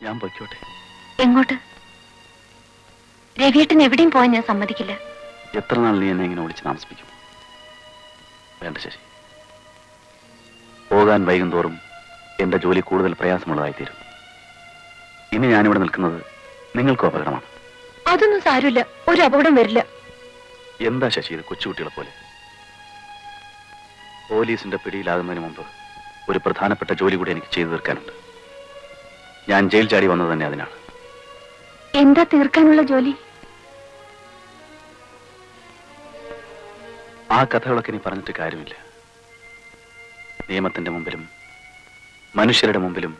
ഞാൻ പൊയ്ക്കോട്ടെ. എങ്ങോട്ട്? രവിയേട്ടൻ എവിടെയും പോകാൻ ഞാൻ സമ്മതിക്കില്ല. എത്ര നാൾ നീ എന്നെ ഇങ്ങനെ വിളിച്ച് താമസിപ്പിക്കും? വേണ്ട ശശി. പോകാൻ വൈകും തോറും എന്റെ ജോലി കൂടുതൽ പ്രയാസമുള്ളതായി തീരും ഇനി ഞാനിവിടെ നിൽക്കുന്നത് നിങ്ങൾക്കും അപകടമാണ്. അതൊന്നും സാരമില്ല. ഒരു അപകടം വരില്ല. എന്താ ശശി ഇത് കൊച്ചുകുട്ടികളെ പോലെ? പോലീസിന്റെ പിടിയിലാകുന്നതിന് മുമ്പ് ഒരു പ്രധാനപ്പെട്ട ജോലി കൂടി എനിക്ക് ചെയ്തു തീർക്കാനുണ്ട്. ഞാൻ ജയിൽ ചാടി വന്നത് തന്നെ അതിനാണ്. എന്താ തീർക്കാനുള്ള ജോലി? ആ കഥകളൊക്കെ ഇനി പറഞ്ഞിട്ട് കാര്യമില്ല. നിയമത്തിന്റെ മുമ്പിലും മനുഷ്യരുടെ മുമ്പിലും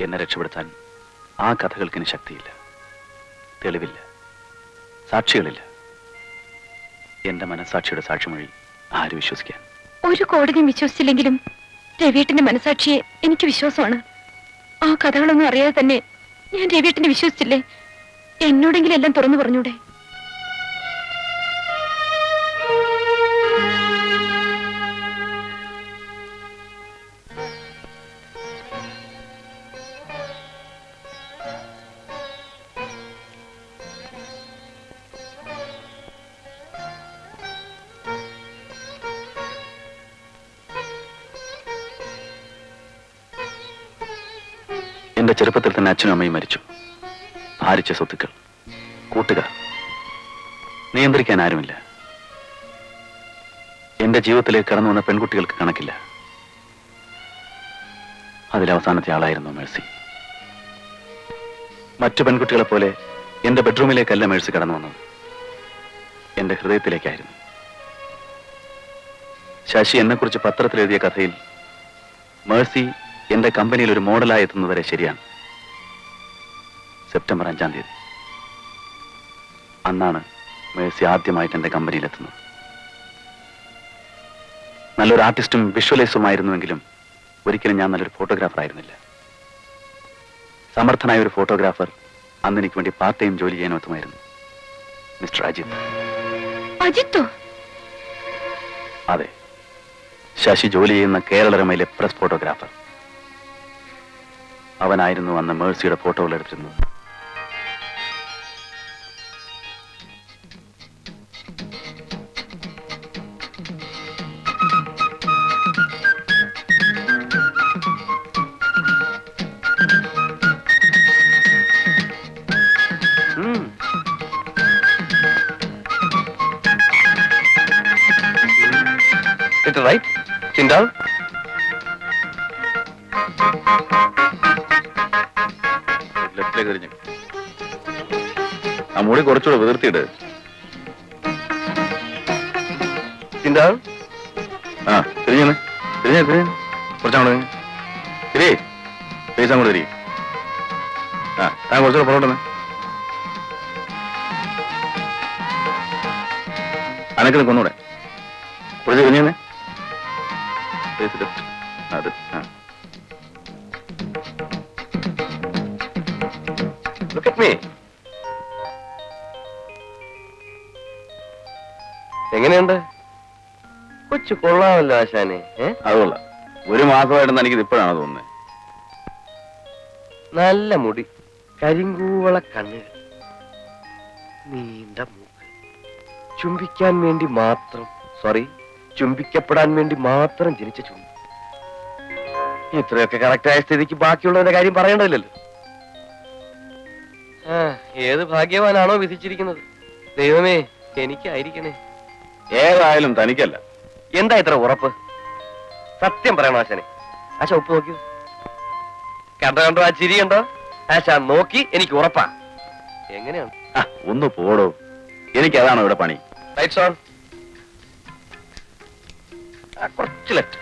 എന്നെ രക്ഷപ്പെടുത്താൻ ആ കഥകൾക്ക് ഇനി ശക്തിയില്ല. തെളിവില്ല. സാക്ഷികളില്ല. എന്റെ മനസാക്ഷിയുടെ സാക്ഷിമൊഴി ആര് വിശ്വസിക്കാൻ? ഒരു കോടതിയും വിശ്വസിച്ചില്ലെങ്കിലും രവീട്ടിന്റെ മനസാക്ഷിയെ എനിക്ക് വിശ്വാസമാണ്. ആ കഥകളൊന്നും അറിയാതെ തന്നെ ഞാൻ രവിയേട്ടനെ വിശ്വസിച്ചില്ലേ? എന്നോടെങ്കിലും എല്ലാം തുറന്നു പറഞ്ഞൂടെ? എന്റെ ചെറുപ്പത്തിൽ തന്നെ അച്ഛനും അമ്മയും മരിച്ചു. ഭാരിച്ച സ്വത്തുക്കൾ. കൂട്ടുകാർ. നിയന്ത്രിക്കാൻ ആരുമില്ല. എന്റെ ജീവിതത്തിലേക്ക് കടന്നു വന്ന പെൺകുട്ടികൾക്ക് കണക്കില്ല. അതിലവസാനത്തെ ആളായിരുന്നു മേഴ്സി. മറ്റു പെൺകുട്ടികളെ പോലെ എന്റെ ബെഡ്റൂമിലേക്കല്ല മേഴ്സി കടന്നു വന്നത്. എന്റെ ഹൃദയത്തിലേക്കായിരുന്നു. ശശി എന്നെക്കുറിച്ച് പത്രത്തിൽ എഴുതിയ കഥയിൽ മേഴ്സി എന്റെ കമ്പനിയിൽ ഒരു മോഡലായി എത്തുന്നവരെ ശരിയാണ്. സെപ്റ്റംബർ അഞ്ചാം തീയതി. അന്നാണ് മേഴ്സി ആദ്യമായിട്ട് എന്റെ കമ്പനിയിൽ എത്തുന്നത്. നല്ലൊരു ആർട്ടിസ്റ്റും വിഷ്വലൈസുമായിരുന്നുവെങ്കിലും ഒരിക്കലും ഞാൻ നല്ലൊരു ഫോട്ടോഗ്രാഫർ ആയിരുന്നില്ല. സമർത്ഥനായ ഒരു ഫോട്ടോഗ്രാഫർ അന്ന് എനിക്ക് വേണ്ടി പാർട്ട് ടൈം ജോലി ചെയ്യാൻ ഒത്തുമായിരുന്നു. മിസ്റ്റർ അജിത്. അജിത്തോ? അതെ. ശശി ജോലി ചെയ്യുന്ന കേരളരമയിലെ പ്രസ് ഫോട്ടോഗ്രാഫർ അവനായിരുന്നു അന്ന് മേഴ്സിയുടെ ഫോട്ടോകൾ എടുത്തിരുന്നത്. Is it right? Sit down. കഴിഞ്ഞു ആ മുടി കുറച്ചുകൂടെ വിതിർത്തിയിട്ട് Sit ആ തിരിഞ്ഞു തിരിഞ്ഞ തിരിഞ്ഞ കുറച്ചങ്ങോട്ട്. തിരി. പൈസ അങ്ങോട്ട് തിരി. ആ താൻ കുറച്ചുകൂടെ പുറകോട്ടെന്ന് അനക്കിന് നിൽക്കൊന്നൂടെ കുറച്ച് തിരിഞ്ഞേ Look at me. എങ്ങനെയുണ്ട്? കൊച്ചു കൊള്ളാമല്ലോ ആശാനെ അതുകൊള്ള. ഒരു മാസമായിട്ടെന്ന് എനിക്കിത് ഇപ്പോഴാണ് തോന്നുന്നത്. നല്ല മുടി കരിങ്കൂവള കണ്ണുകൾ നീണ്ട മൂക്ക്. ചുംബിക്കാൻ വേണ്ടി മാത്രം സോറി ചുംബിക്കപ്പെടാൻ വേണ്ടി മാത്രം ജനിച്ച ചുംബി. ഇത്രയൊക്കെ കറക്റ്റായ സ്ഥിതിക്ക് ബാക്കിയുള്ളവന്റെ കാര്യം പറയേണ്ടതില്ലല്ലോ. ഏത് ഭാഗ്യവാനാണോ വിധിച്ചിരിക്കുന്നത്? ദൈവമേ എനിക്കായിരിക്കണേ. ഏതായാലും തനിക്കല്ല. എന്താ ഇത്ര ഉറപ്പ്? സത്യം പറയണം ആശാനെ. ആശ ഉപ്പ് നോക്കിയോ? കണ്ടോ കണ്ടോ ആ ചിരി കണ്ടോ? ആശ നോക്കി എനിക്ക് ഉറപ്പാ. എങ്ങനെയാണ്? ഒന്ന് പോടോ. എനിക്ക് അതാണോ ഇവിടെ പണി. റൈറ്റ് ഓൺ കുറച്ച് ലെഫ്റ്റ്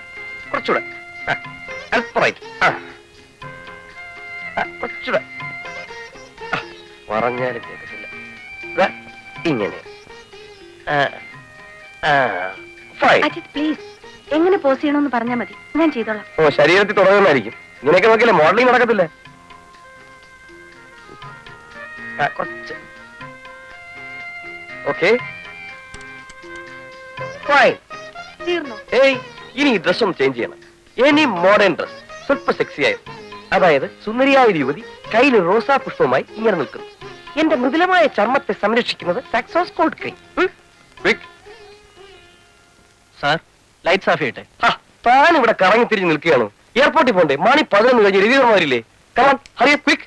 കുറച്ചുകൂടെ. ആ, റൈറ്റ് കുറച്ചുകൂടെ. പറഞ്ഞാലും കേൾക്കത്തില്ല ഇങ്ങനെ. അജിത് പ്ലീസ് എങ്ങനെ പോസ് ചെയ്യണമെന്ന് പറഞ്ഞാൽ മതി. ഞാൻ ചെയ്തോളാം. ഓ ശരീരത്തിൽ തുടങ്ങുന്നതായിരിക്കും. ഇങ്ങനെയൊക്കെ നോക്കിയാലേ മോഡലിംഗ് നടക്കത്തില്ല? കുറച്ച്. ഓക്കെ ഏയ് ഇനി ഡ്രസ്സും ചേഞ്ച് ചെയ്യണം. എനി മോഡേൺ ഡ്രസ് സ്വല്പ സെക്സി ആയത് അതായത് സുന്ദരിയായ ഒരു യുവതി കയ്യിൽ റോസാ പുഷ്പവുമായി ഇങ്ങനെ നിൽക്കുന്നു. എന്റെ മൃദുലമായ ചർമ്മത്തെ സംരക്ഷിക്കുന്നത് സാക്സോസ് cold cream sir lights off ചെയ്യട്ടെ. താൻ ഇവിടെ കറങ്ങി തിരിഞ്ഞ് നിൽക്കുകയാണോ. എയർപോർട്ടിൽ പോണ്ടേ? മണി പതിനൊന്ന് കഴിഞ്ഞ് രവീന്ദ്രമാരില്ലേ come on hurry quick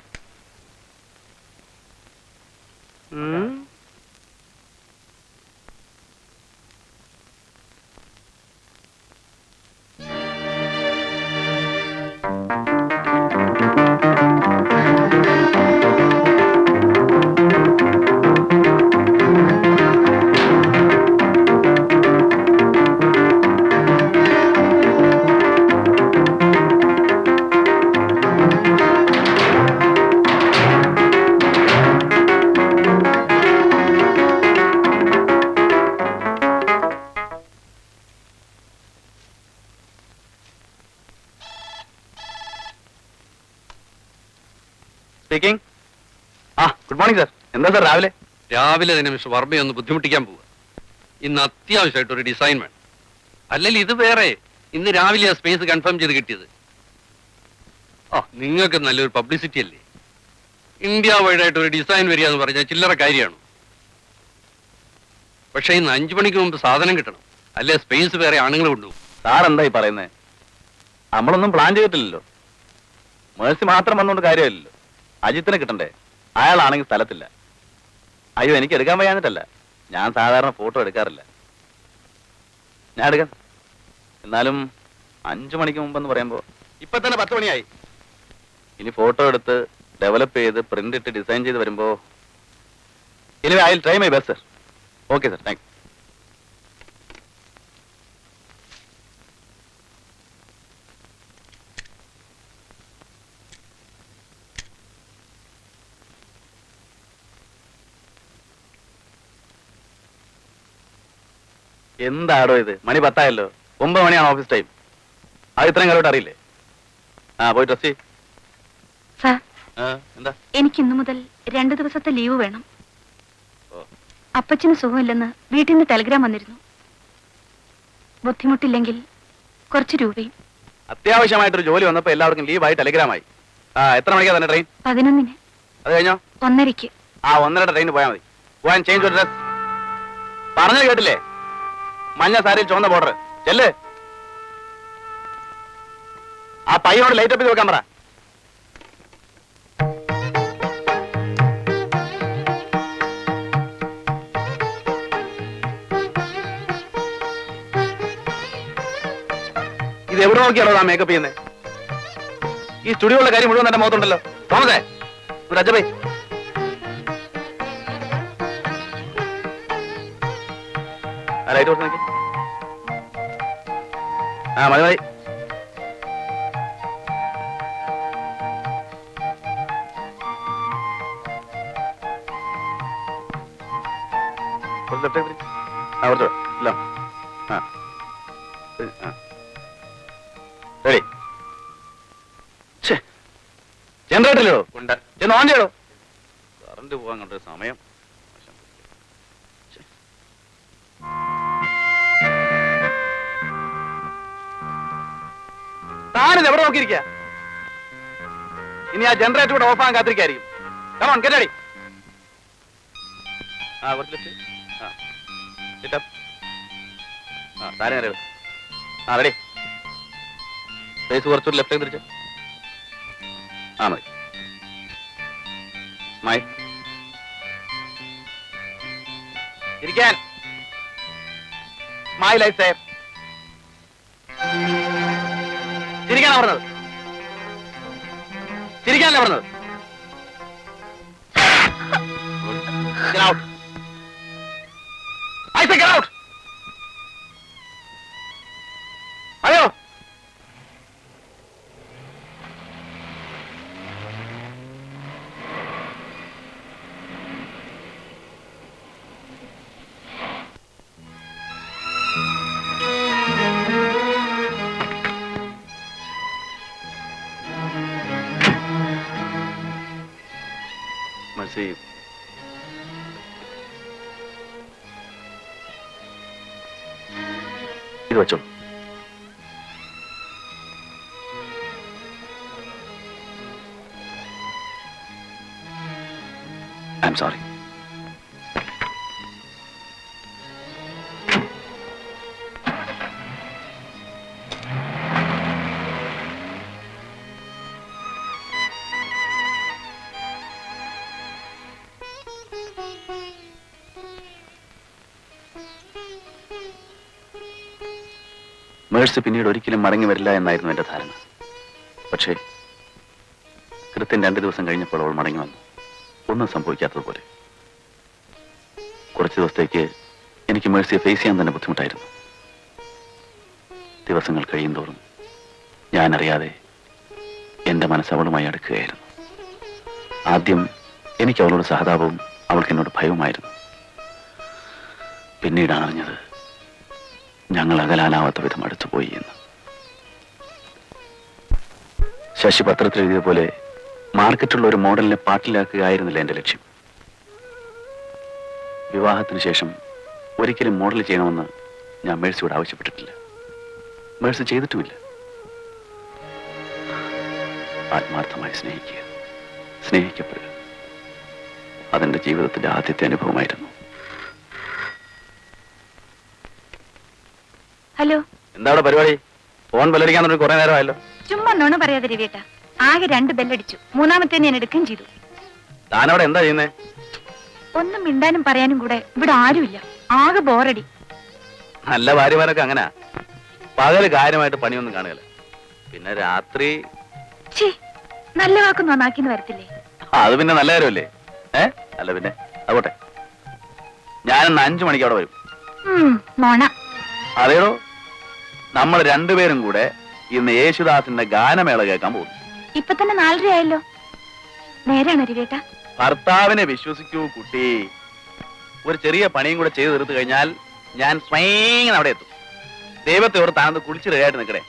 morning sir എന്താ സാർ രാവിലെ? രാവിലെ തന്നെ മിസ്റ്റർ വർമ്മയെ ഒന്ന് ബുദ്ധിമുട്ടിക്കാൻ പോവുക ഇന്ന് അത്യാവശ്യമായിട്ട് ഒരു ഡിസൈൻ വേണം. അല്ലെങ്കിൽ ഇത് വേറെ ഇന്ന് രാവിലെ ആ സ്പേസ് കൺഫേം ചെയ്ത് കിട്ടിയത്. ആ നിങ്ങൾക്ക് നല്ലൊരു പബ്ലിസിറ്റി അല്ലേ? ഇന്ത്യ വൈഡ് ആയിട്ട് ഒരു ഡിസൈൻ വരിക എന്ന് പറഞ്ഞാൽ ചില്ലറ കാര്യമാണ്? പക്ഷേ ഇന്ന് അഞ്ചു മണിക്ക് മുമ്പ് സാധനം കിട്ടണം. അല്ലേ സ്പേസ് വേറെ ആണുങ്ങൾ കൊണ്ടുപോകും. സാർ എന്താ ഈ പറയുന്നത് നമ്മളൊന്നും പ്ലാൻ ചെയ്തിട്ടില്ലല്ലോ. മേഴ്സി മാത്രം വന്നുകൊണ്ട് കാര്യമില്ലല്ലോ. അജിത്തിനെ കിട്ടണ്ടേ? അയാളാണെങ്കിൽ സ്ഥലത്തില്ല. അയ്യോ എനിക്ക് എടുക്കാൻ വയ്യാഞ്ഞിട്ടല്ല. ഞാൻ സാധാരണ ഫോട്ടോ എടുക്കാറില്ല. ഞാൻ എടുക്കാം. എന്നാലും അഞ്ചു മണിക്ക് മുമ്പെന്ന് പറയുമ്പോൾ ഇപ്പൊ തന്നെ പത്ത് മണിയായി. ഇനി ഫോട്ടോ എടുത്ത് ഡെവലപ്പ് ചെയ്ത് പ്രിന്റ് ഇട്ട് ഡിസൈൻ ചെയ്ത് വരുമ്പോ ഇനി I try my best sir okay sir thank എന്താടോ ഇത്? മണി പത്തായല്ലോ. ഒമ്പത് മണിയാണ് ഓഫീസ് ടൈം അത് ഇത്രയും കാലോട്ട് അറിയില്ലേ? ആ പോയി ഡ്രസ് സാർ എന്താ? എനിക്ക് ഇന്നു മുതൽ രണ്ടു ദിവസത്തെ ലീവ് വേണം. അപ്പച്ചന് സുഖമില്ലെന്ന് വീട്ടിൽ നിന്ന് ടെലിഗ്രാം വന്നിരുന്നു. ബുദ്ധിമുട്ടില്ലെങ്കിൽ കുറച്ച് രൂപയും. അത്യാവശ്യമായിട്ടൊരു ജോലി വന്നപ്പോ എല്ലാവർക്കും ലീവ് ലീവായി ടെലിഗ്രാമായി. ആ എത്ര മണിക്കാ തന്നെ ട്രെയിൻ പതിനൊന്നിന്. അത് കഴിഞ്ഞോ? ഒന്നരയ്ക്ക്. ആ ഒന്നരയുടെ ട്രെയിനിന് പോയാൽ മതി. പോയാൻ ചേഞ്ച് പറഞ്ഞത് കേട്ടില്ലേ? മഞ്ഞ സാരിയിൽ ചുവന്ന ബോർഡർ ചെല്ല്. ആ പയ്യനോട് ലൈറ്റ് അപ്പ് ചെയ്ത് വെക്കാൻ പറ. ഇത് എവിടെ നോക്കിയാണോ ആ മേക്കപ്പ് ചെയ്യുന്നത് ഈ സ്റ്റുഡിയോയിലെ കാര്യം മുഴുവൻ തന്നെ മുഖത്തുണ്ടല്ലോ. തോമസേ ഒരു ലൈറ്റ് നോക്കി ആ മതി മതി. കുറച്ച് ഇല്ല. ആ. ആ. റെഡി. ജനറേറ്ററിലോ? ഉണ്ട്. ചെന്ന് ഓൺ ചെയ്യടോ. കറണ്ട് പോകാൻ കണ്ട സമയം. താനിത് എവിടെ നോക്കിയിരിക്ക? ഇനി ആ ജനറേറ്റർ കൂടെ ഓഫാൻ കാത്തിരിക്കായിരിക്കും. കമോൺ കെട്ടടി ആ ആ. ആ ലെഫ്റ്റ് തിരിച്ച്. ആ ഇരിക്കാൻ. മൈ ലൈഫ് സേഫ് ചിരിക്കാനാ പറഞ്ഞത് ചിരിക്കാനല്ല പറഞ്ഞത് Get out. I get out. Miss ചെയ്യും ഇത് വെച്ചോളൂ I'm sorry. സോറി പിന്നീട് ഒരിക്കലും മടങ്ങി വരില്ല എന്നായിരുന്നു എന്റെ ധാരണ. പക്ഷേ കൃത്യം രണ്ട് ദിവസം കഴിഞ്ഞപ്പോൾ അവൾ മടങ്ങി വന്നു. ഒന്നും സംഭവിക്കാത്തതുപോലെ. കുറച്ച് ദിവസത്തേക്ക് എനിക്ക് മേഴ്സിയെ ഫേസ് ചെയ്യാൻ തന്നെ ബുദ്ധിമുട്ടായിരുന്നു. ദിവസങ്ങൾ കഴിയുന്തോറും ഞാനറിയാതെ എന്റെ മനസ്സ് അവളുമായി അടുക്കുകയായിരുന്നു. ആദ്യം എനിക്ക് അവളോട് സഹതാപവും അവൾക്ക് എന്നോട് ഭയവുമായിരുന്നു. പിന്നീടാണ് അറിഞ്ഞത് ഞങ്ങൾ അകലാനാവാത്ത വിധം അടുത്തുപോയി എന്ന്. ശശി പത്രത്തിൽ എഴുതിയ പോലെ മാർക്കറ്റുള്ള ഒരു മോഡലിനെ പാട്ടിലാക്കുകയായിരുന്നില്ല എന്റെ ലക്ഷ്യം. വിവാഹത്തിന് ശേഷം ഒരിക്കലും മോഡൽ ചെയ്യണമെന്ന് ഞാൻ മേഴ്സിയോട് ആവശ്യപ്പെട്ടിട്ടില്ല. മേഴ്സി ചെയ്തിട്ടുമില്ല. ആത്മാർത്ഥമായി സ്നേഹിക്കുക. സ്നേഹിക്കപ്പെടുക. അതെന്റെ ജീവിതത്തിന്റെ ആദ്യത്തെ അനുഭവമായിരുന്നു. എന്താ പരിപാടി? ഫോൺ ബെല്ലടിക്കാൻ തുടങ്ങി കുറെ നേരമായല്ലോ. ചുമ്മാ നോണ പറയാതെ രവിയേട്ട. ആകെ രണ്ട് ബെല്ലടിച്ചു. മൂന്നാമത്തെ ഞാൻ എടുക്കുകയും ചെയ്തു. താനവിടെ എന്താ ചെയ്യുന്നേ? ഒന്നും മിണ്ടാനും പറയാനും കൂടെ ഇവിടെ ആരുമില്ല. ആകെ ബോറടി. നല്ല ഭാര്യമാരൊക്കെ അങ്ങനാ. പകൽ കാര്യമായിട്ട് പണിയൊന്നും കാണുകയില്ല. പിന്നെ രാത്രി ഛേ നല്ല വാക്കും നന്നാക്കിന്ന് വരത്തില്ലേ? അത് പിന്നെ നല്ല കാര്യമല്ലേ? ഏ? അല്ല പിന്നെ അതോട്ടെ ഞാനിന്ന് അഞ്ചു മണിക്ക് അവിടെ വരും. ഉം, നോണ. നമ്മൾ രണ്ടുപേരും കൂടെ ഇന്ന് യേശുദാസിന്റെ ഗാനമേള കേൾക്കാൻ പോകുന്നു. ഇപ്പൊ തന്നെ നാലരയായല്ലോ നേരാണ് രവിയേട്ട ഭർത്താവിനെ വിശ്വസിക്കൂ കുട്ടി. ഒരു ചെറിയ പണിയും കൂടെ ചെയ്തു തീർത്തു കഴിഞ്ഞാൽ ഞാൻ സ്വയം അവിടെ എത്തും. ദൈവത്തെ ഓർത്ത് ആനന്ദ് കുളിച്ച് റെഡിയായിട്ട് നിൽക്കണേ.